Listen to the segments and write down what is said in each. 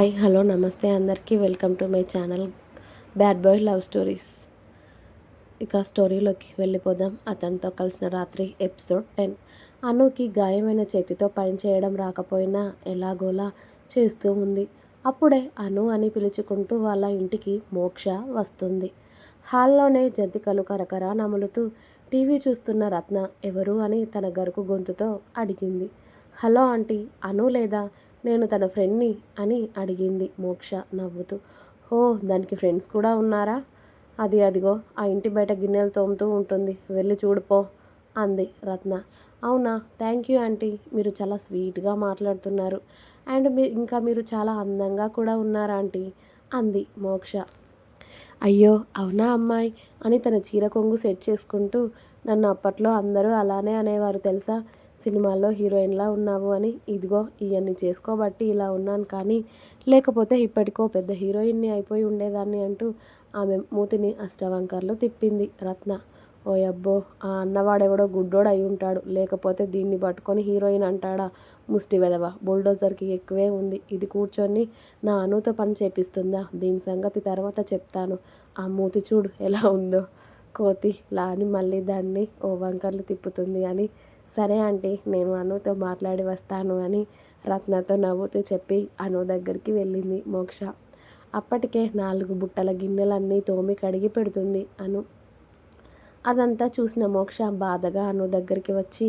Hi hello నమస్తే అందరికీ. Welcome to my channel bad boy love stories. ఇక స్టోరీలోకి వెళ్ళిపోదాం. అతనితో కలిసిన రాత్రి ఎపిసోడ్ టెన్. అనుకి గాయమైన చేతితో పని చేయడం రాకపోయినా ఎలాగోలా చేస్తూ ఉంది. అప్పుడే అను అని పిలుచుకుంటూ వాళ్ళ ఇంటికి మోక్ష వస్తుంది. హాల్లోనే జంతికలు కరకర నములుతూ టీవీ చూస్తున్న రత్న ఎవరు అని తన గరుకు గొంతుతో అడిగింది. హలో ఆంటీ అను లేదా నేను తన ఫ్రెండ్ని అని అడిగింది మోక్ష నవ్వుతూ. ఓ దానికి ఫ్రెండ్స్ కూడా ఉన్నారా? అది అదిగో ఆ ఇంటి బయట గిన్నెలు తోముతూ ఉంటుంది. వెళ్ళి చూడుపో అంది రత్న. అవునా? Thank you aunty. మీరు చాలా స్వీట్గా మాట్లాడుతున్నారు. అండ్ మీ ఇంకా మీరు చాలా అందంగా కూడా ఉన్నారు ఆంటీ అంది మోక్ష. అయ్యో అవునా అమ్మాయి? అని తన చీర కొంగు సెట్ చేసుకుంటూ నన్ను అప్పట్లో అందరూ అలానే అనేవారు తెలుసా? సినిమాల్లో హీరోయిన్లా ఉన్నావు అని ఇదిగో ఇవన్నీ చేసుకోబట్టి ఇలా ఉన్నాను కానీ లేకపోతే ఇప్పటికో పెద్ద హీరోయిన్ని అయిపోయి ఉండేదాన్ని అంటూ ఆమె మూతిని అష్టవంకర్లు తిప్పింది రత్న. ఓ అబ్బో ఆ అన్నవాడెవడో గుడ్డోడు అయి ఉంటాడు. లేకపోతే దీన్ని పట్టుకొని హీరోయిన్ అంటాడా? ముష్టి వెదవ బుల్డోజర్కి ఎక్కువే ఉంది. ఇది కూర్చొని నా అనుతో పని చేపిస్తుందా? దీని సంగతి తర్వాత చెప్తాను. ఆ మూతి చూడు ఎలా ఉందో. కోతి లాని మళ్ళీ దాన్ని ఓ వంకర్లు తిప్పుతుంది అని సరే ఆంటీ నేను అనుతో మాట్లాడి వస్తాను అని రత్నతో నవ్వుతూ చెప్పి అను దగ్గరికి వెళ్ళింది మోక్ష. అప్పటికే నాలుగు బుట్టల గిన్నెలన్నీ తోమి కడిగి పెడుతుంది అను. అదంతా చూసిన మోక్ష బాధగా అను దగ్గరికి వచ్చి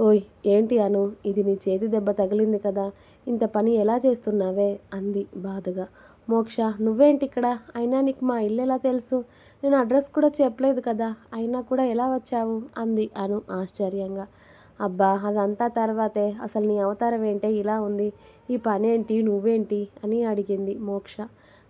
ఓయ్ ఏంటి అను? ఇది నీ చేతి దెబ్బ తగిలింది కదా. ఇంత పని ఎలా చేస్తున్నావే? అంది బాధగా. మోక్ష నువ్వేంటి ఇక్కడ అయినా నీకు మా ఇల్లు ఎలా తెలుసు? నేను అడ్రస్ కూడా చెప్పలేదు కదా. అయినా కూడా ఎలా వచ్చావు? అంది అను ఆశ్చర్యంగా. అబ్బా అదంతా తర్వాతే. అసలు నీ అవతారం ఏంటే? ఇలా ఉంది. ఈ పనేంటి? నువ్వేంటి? అని అడిగింది మోక్ష.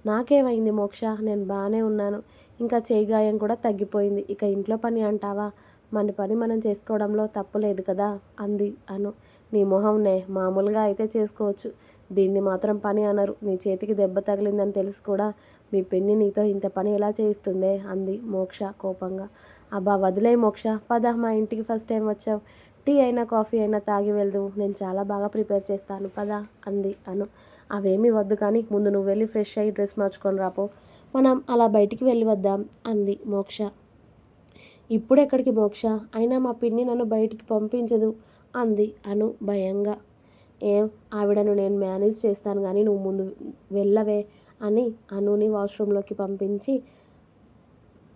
నాకేమైంది మోక్ష? నేను బాగానే ఉన్నాను. ఇంకా చేయి గాయం కూడా తగ్గిపోయింది. ఇక ఇంట్లో పని అంటావా? మన పని మనం చేసుకోవడంలో తప్పు లేదు కదా అంది అను. నీ మొహంనే మామూలుగా అయితే చేసుకోవచ్చు. దీన్ని మాత్రం పని అనరు. నీ చేతికి దెబ్బ తగిలిందని తెలిసి కూడా మీ పెన్ని నీతో ఇంత పని ఎలా చేయిస్తుందే అంది మోక్ష కోపంగా. అబ్బా వదిలే మోక్ష. పద మా ఇంటికి ఫస్ట్ టైం వచ్చావు. టీ అయినా కాఫీ అయినా తాగి వెళ్దు. నేను చాలా బాగా ప్రిపేర్ చేస్తాను. పదా అంది అను. అవేమీ వద్దు కానీ ముందు నువ్వు వెళ్ళి ఫ్రెష్ అయ్యి డ్రెస్ మార్చుకొని రాపో మనం అలా బయటికి వెళ్ళి వద్దాం అంది మోక్ష. ఇప్పుడు ఎక్కడికి మోక్ష అయినా మా పిన్ని నన్ను బయటికి పంపించదు అంది అను భయంగా. ఏం? ఆవిడను నేను మేనేజ్ చేస్తాను కానీ నువ్వు ముందు వెళ్ళవే అని అనుని వాష్రూమ్లోకి పంపించి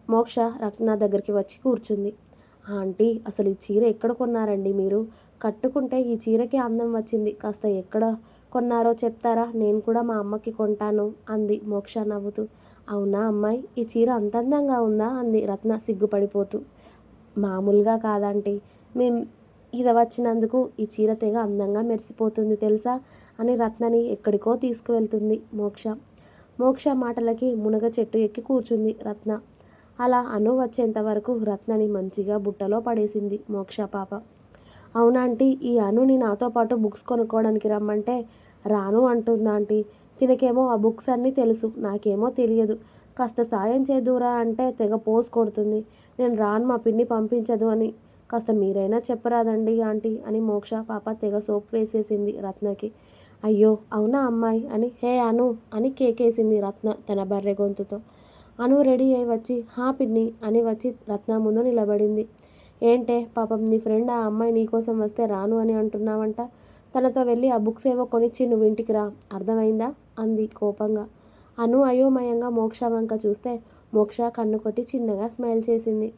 మోక్ష రత్న దగ్గరికి వచ్చి కూర్చుంది. ఆంటీ అసలు ఈ చీర ఎక్కడ కొన్నారండి మీరు? కట్టుకుంటే ఈ చీరకి అందం వచ్చింది. కాస్త ఎక్కడ కొన్నారో చెప్తారా? నేను కూడా మా అమ్మకి కొంటాను అంది మోక్ష నవ్వుతూ. అవునా అమ్మాయి? ఈ చీర అంత అందంగా ఉందా? అంది రత్న సిగ్గుపడిపోతూ. మామూలుగా కాదంటీ. మేం ఇది వచ్చినందుకు ఈ చీర తెగ అందంగా మెరిసిపోతుంది తెలుసా? అని రత్నని ఎక్కడికో తీసుకువెళ్తుంది మోక్ష. మోక్ష మాటలకి మునగ చెట్టు ఎక్కి కూర్చుంది రత్న. అలా అను వచ్చేంత వరకు రత్నని మంచిగా బుట్టలో పడేసింది మోక్ష పాప. అవునాంటీ ఈ అనుని నాతో పాటు బుక్స్ కొనుక్కోవడానికి రమ్మంటే రాను అంటుందా ఆంటీ? తినకేమో ఆ బుక్స్ అన్నీ తెలుసు నాకేమో తెలియదు. కాస్త సాయం చేదురా అంటే తెగ పోస్ కొడుతుంది. నేను రాను మా పిన్ని పంపించదు అని. కాస్త మీరైనా చెప్పరాదండి ఆంటీ అని మోక్ష పాప తెగ సోప్ వేసేసింది రత్నకి. అయ్యో అవునా అమ్మాయి అని. హే అను అని కేకేసింది రత్న తన బర్రె గొంతుతో. అను రెడీ అయి వచ్చి హా పిన్ని అని వచ్చి రత్న ముందు నిలబడింది. ఏంటే పాపం నీ ఫ్రెండ్ ఆ అమ్మాయి నీకోసం వస్తే రాను అని అంటున్నావంట. తనతో వెళ్ళి ఆ బుక్స్ ఏవో కొనిచ్చి నువ్వు ఇంటికి రా. అర్థమైందా? అంది కోపంగా. అను అయోమయంగా మోక్ష వంక చూస్తే మోక్ష కన్ను కొట్టి చిన్నగా స్మైల్ చేసింది.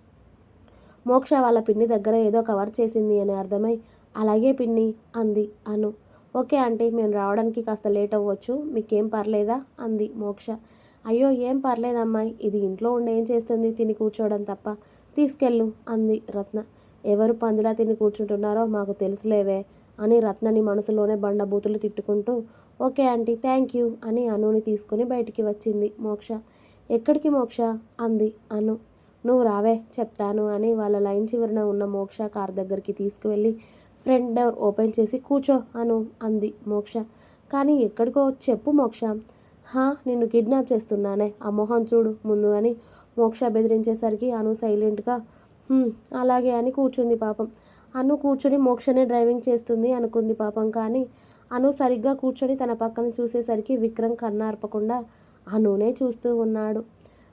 మోక్ష వాళ్ళ పిన్ని దగ్గర ఏదో కవర్ చేసింది అని అర్థమై అలాగే పిన్ని అంది అను. ఓకే ఆంటీ మేము రావడానికి కాస్త లేట్ అవ్వచ్చు మీకేం పర్లేదా? అంది మోక్ష. అయ్యో ఏం పర్లేదమ్మాయి ఇది ఇంట్లో ఉండి ఏం చేస్తుంది తిని కూర్చోవడం తప్ప తీసుకెళ్ళు అంది రత్న. ఎవరు పందిలా తిని కూర్చుంటున్నారో మాకు తెలుసులేవే అని రత్నని మనసులోనే బండబూతులు తిట్టుకుంటూ ఓకే ఆంటీ థ్యాంక్ యూ అని అనుని తీసుకుని బయటికి వచ్చింది మోక్ష. ఎక్కడికి మోక్ష? అంది అను. నువ్వు రావే చెప్తాను అని వాళ్ళ లైన్ చివరన ఉన్న మోక్ష కార్ దగ్గరికి తీసుకువెళ్ళి ఫ్రంట్ డోర్ ఓపెన్ చేసి కూర్చో అను అంది మోక్ష. కానీ ఎక్కడికో చెప్పు మోక్ష. హా నిన్ను కిడ్నాప్ చేస్తున్నానే ఆ మొహం చూడు ముందు అని మోక్ష బెదిరించేసరికి అను సైలెంట్గా అలాగే అని కూర్చుంది పాపం. అను కూర్చొని మోక్షనే డ్రైవింగ్ చేస్తుంది అనుకుంది పాపం కానీ అను సరిగ్గా కూర్చొని తన పక్కన చూసేసరికి విక్రమ్ కన్నార్పకుండా అనునే చూస్తూ ఉన్నాడు.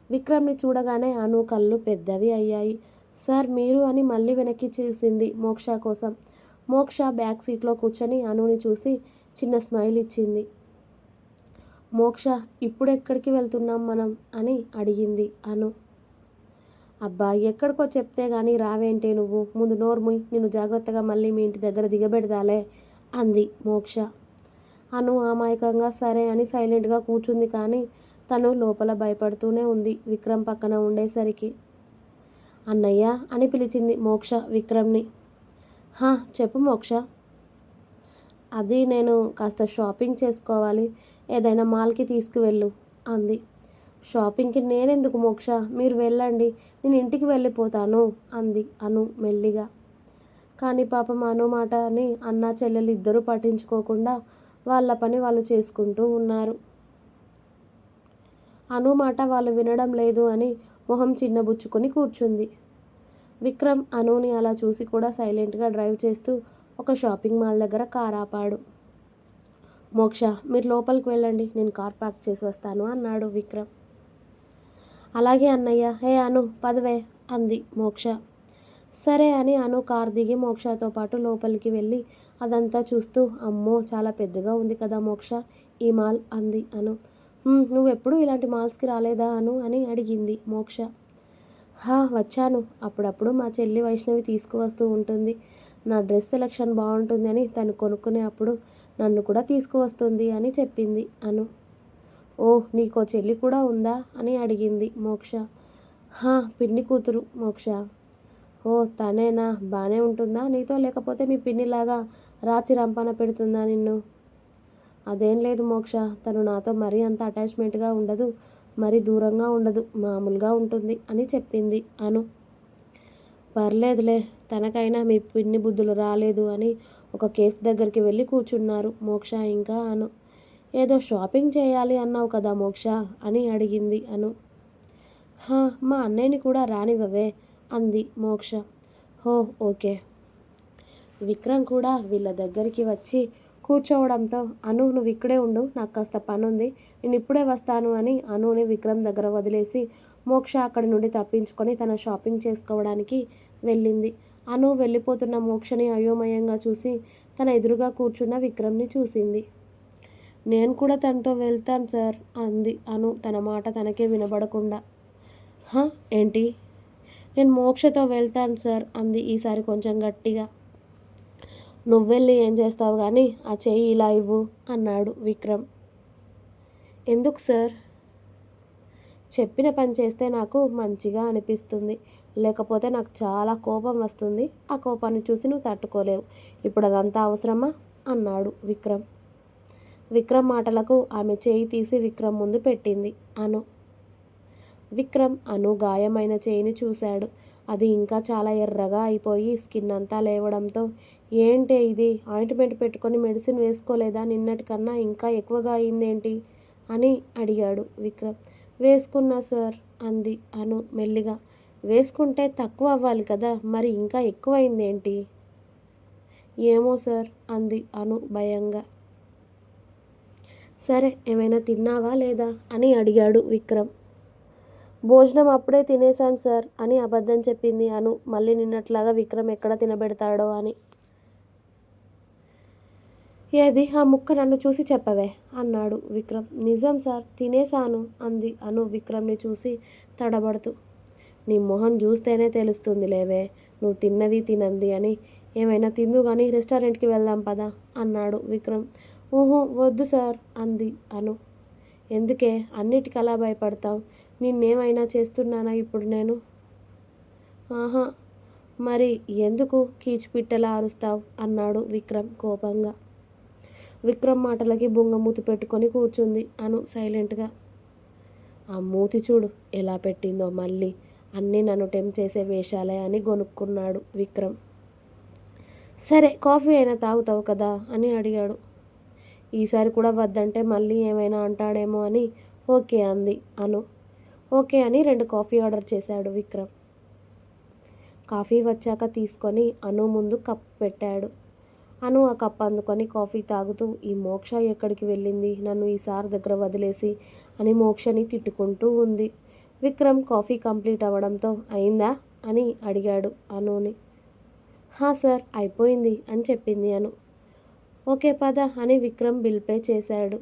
విక్రమ్ని చూడగానే అను కళ్ళు పెద్దవి అయ్యాయి. సార్ మీరు అని మళ్ళీ వెనక్కి చేసింది మోక్ష కోసం. మోక్ష బ్యాక్ సీట్లో కూర్చొని అనుని చూసి చిన్న స్మైల్ ఇచ్చింది. మోక్ష ఇప్పుడు ఎక్కడికి వెళ్తున్నాం మనం అని అడిగింది అను. అబ్బా ఎక్కడికో చెప్తే కానీ రావేంటే నువ్వు? ముందు నోర్ముయ్ నిన్ను జాగ్రత్తగా మళ్ళీ మీ ఇంటి దగ్గర దిగబెడదాలే అంది మోక్ష. అను అమాయకంగా సరే అని సైలెంట్గా కూర్చుంది కానీ తను లోపల భయపడుతూనే ఉంది విక్రమ్ పక్కన ఉండేసరికి. అన్నయ్య అని పిలిచింది మోక్ష విక్రమ్ని. హా చెప్పు మోక్ష. అది నేను కాస్త షాపింగ్ చేసుకోవాలి ఏదైనా మాల్కి తీసుకువెళ్ళు అంది. షాపింగ్కి నేనెందుకు మోక్ష? మీరు వెళ్ళండి. నేను ఇంటికి వెళ్ళిపోతాను అంది అను మెల్లిగా. కానీ పాపం అను మాట అని అన్న చెల్లెలు ఇద్దరూ పట్టించుకోకుండా వాళ్ళ పని వాళ్ళు చేసుకుంటూ ఉన్నారు. అను మాట వాళ్ళు వినడం లేదు అని మొహం చిన్నబుచ్చుకొని కూర్చుంది. విక్రమ్ అనుని అలా చూసి కూడా సైలెంట్గా డ్రైవ్ చేస్తూ ఒక షాపింగ్ మాల్ దగ్గర కార్ ఆపాడు. మోక్ష మీరు లోపలికి వెళ్ళండి. నేను కార్ పార్క్ చేసి వస్తాను అన్నాడు విక్రమ్. అలాగే అన్నయ్య. హే అను పదవే అంది మోక్ష. సరే అని అను కార్ దిగి మోక్షతో పాటు లోపలికి వెళ్ళి అదంతా చూస్తూ అమ్మో చాలా పెద్దగా ఉంది కదా మోక్ష ఈ మాల్ అంది అను. నువ్వెప్పుడు ఇలాంటి మాల్స్కి రాలేదా అను అని అడిగింది మోక్ష. హా వచ్చాను. అప్పుడప్పుడు మా చెల్లి వైష్ణవి తీసుకువస్తూ ఉంటుంది. నా డ్రెస్ సెలక్షన్ బాగుంటుంది అని తను కొనుక్కునే అప్పుడు నన్ను కూడా తీసుకువస్తుంది అని చెప్పింది అను. ఓ నీకో చెల్లి కూడా ఉందా? అని అడిగింది మోక్ష. హా పిన్ని కూతురు మోక్ష. ఓ తనేనా? బాగానే ఉంటుందా నీతో? లేకపోతే మీ పిన్నిలాగా రాచి రంపాన పెడుతుందా నిన్ను? అదేం లేదు మోక్ష. తను నాతో మరీ అంత అటాచ్మెంట్గా ఉండదు మరీ దూరంగా ఉండదు మామూలుగా ఉంటుంది అని చెప్పింది అను. పర్లేదులే తనకైనా మీ పిన్ని బుద్ధులు రాలేదు అని ఒక కేఫ్ దగ్గరికి వెళ్ళి కూర్చున్నారు మోక్ష ఇంకా అను. ఏదో షాపింగ్ చేయాలి అన్నావు కదా మోక్ష? అని అడిగింది అను. హా మా అన్నయ్యని కూడా రానివ్వవే అంది మోక్ష. హో ఓకే. విక్రమ్ కూడా వీళ్ళ దగ్గరికి వచ్చి కూర్చోవడంతో అను నువ్వు ఇక్కడే ఉండు నాకు కాస్త పని ఉంది నేను ఇప్పుడే వస్తాను అని అనుని విక్రమ్ దగ్గర వదిలేసి మోక్ష అక్కడి నుండి తప్పించుకొని తన షాపింగ్ చేసుకోవడానికి వెళ్ళింది. అను వెళ్ళిపోతున్న మోక్షని అయోమయంగా చూసి తన ఎదురుగా కూర్చున్న విక్రమ్ని చూసింది. నేను కూడా తనతో వెళ్తాను సార్ అంది అను తన మాట తనకే వినబడకుండా. ఏంటి? నేను మోక్షతో వెళ్తాను సార్ అంది ఈసారి కొంచెం గట్టిగా. నువ్వెళ్ళి ఏం చేస్తావు కానీ ఆ చెయ్యి ఇలా ఇవ్వు అన్నాడు విక్రమ్. ఎందుకు సార్? చెప్పిన పని చేస్తే నాకు మంచిగా అనిపిస్తుంది. లేకపోతే నాకు చాలా కోపం వస్తుంది. ఆ కోపాన్ని చూసి నువ్వు తట్టుకోలేవు. ఇప్పుడు అదంతా అవసరమా? అన్నాడు విక్రమ్. విక్రమ్ మాటలకు ఆమె చేయి తీసి విక్రమ్ ముందు పెట్టింది. అను. విక్రమ్ అను గాయమైన చేయిని చూశాడు. అది ఇంకా చాలా ఎర్రగా అయిపోయి స్కిన్ అంతా లేవడంతో ఏంటే ఇది? ఆయింట్మెంట్ పెట్టుకొని మెడిసిన్ వేసుకోలేదా? నిన్నటికన్నా ఇంకా ఎక్కువగా అయిందేంటి? అని అడిగాడు విక్రమ్. వేసుకున్నా సార్ అంది అను మెల్లిగా. వేసుకుంటే తక్కువ అవ్వాలి కదా మరి ఇంకా ఎక్కువ అయిందేంటి? ఏమో సార్ అంది అను భయంగా. సరే ఏమైనా తిన్నావా లేదా? అని అడిగాడు విక్రమ్. భోజనం అప్పుడే తినేశాను సార్ అని అబద్ధం చెప్పింది అను. మళ్ళీ నిన్నట్లాగా విక్రమ్ ఎక్కడ తినబెడతాడో అని. ఏది? ఆ ముక్క నన్ను చూసి చెప్పవే అన్నాడు విక్రమ్. నిజం సార్ తినేశాను అంది అను విక్రమ్ని చూసి తడబడుతూ. నీ మొహం చూస్తేనే తెలుస్తుంది లేవే నువ్వు తిన్నది తినంది అని. ఏమైనా తిందు కానీ రెస్టారెంట్కి వెళ్దాం పదా అన్నాడు విక్రమ్. ఊహు వద్దు సార్ అంది అను. ఎందుకే? అన్నిటికలా అలా భయపడతావు? నిన్నేమైనా చేస్తున్నానా ఇప్పుడు నేను? ఆహా మరి ఎందుకు కీచుపిట్టలా అరుస్తావు? అన్నాడు విక్రమ్ కోపంగా. విక్రమ్ మాటలకి బుంగమూతి పెట్టుకొని కూర్చుంది అను సైలెంట్గా. ఆ మూతి చూడు ఎలా పెట్టిందో మళ్ళీ. అన్నీ నన్ను టెంప్ చేసే వేషాలే అని గొనుక్కున్నాడు విక్రమ్. సరే కాఫీ అయినా తాగుతావు కదా అని అడిగాడు. ఈసారి కూడా వద్దంటే మళ్ళీ ఏమైనా అంటాడేమో అని ఓకే అంది అను. ఓకే అని రెండు కాఫీ ఆర్డర్ చేశాడు విక్రమ్. కాఫీ వచ్చాక తీసుకొని అను ముందు కప్ పెట్టాడు. అను ఆ కప్ అందుకొని కాఫీ తాగుతూ ఈ మోక్ష ఎక్కడికి వెళ్ళింది? నన్ను ఈ సార్ దగ్గర వదిలేసి అని మోక్షని తిట్టుకుంటూ ఉంది. విక్రమ్ కాఫీ కంప్లీట్ అవ్వడంతో అయిందా? అని అడిగాడు అనుని. హా సార్ అయిపోయింది అని చెప్పింది అను. ఓకే పద అని విక్రమ్ బిల్ పే చేశాడు.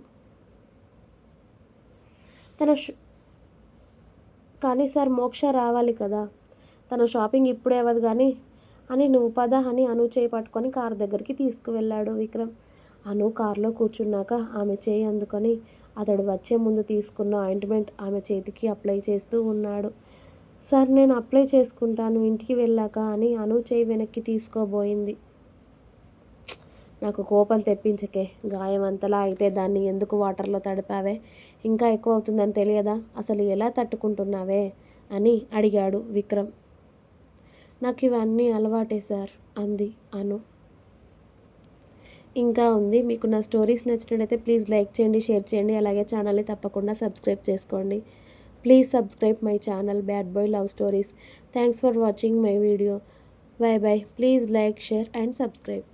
తన కానీ సార్ మోక్ష రావాలి కదా. తన షాపింగ్ ఇప్పుడే అవ్వదు కానీ అని నువ్వు పద అని అను చేయి పట్టుకొని కారు దగ్గరికి తీసుకువెళ్ళాడు విక్రమ్. అను కారులో కూర్చున్నాక ఆమె చేయి అందుకొని అతడు వచ్చే ముందు తీసుకున్న ఆయింట్మెంట్ ఆమె చేతికి అప్లై చేస్తూ ఉన్నాడు. సార్ నేను అప్లై చేసుకుంటాను ఇంటికి వెళ్ళాక అని అను చేయి వెనక్కి తీసుకోబోయింది. నాకు కోపం తెప్పించకే. గాయం అంతలా అయితే దాన్ని ఎందుకు వాటర్లో తడిపావే? ఇంకా ఎక్కువ అవుతుందని తెలియదా? అసలు ఎలా తట్టుకుంటున్నావే? అని అడిగాడు విక్రమ్. నాకు ఇవన్నీ అలవాటే సార్ అంది అను. ఇంకా ఉంది. మీకు నా స్టోరీస్ నచ్చినట్టయితే ప్లీజ్ లైక్ చేయండి షేర్ చేయండి. అలాగే ఛానల్ని తప్పకుండా సబ్స్క్రైబ్ చేసుకోండి. Please subscribe my channel bad boy love stories. Thanks for watching my video. Bye bye. Please like share and subscribe.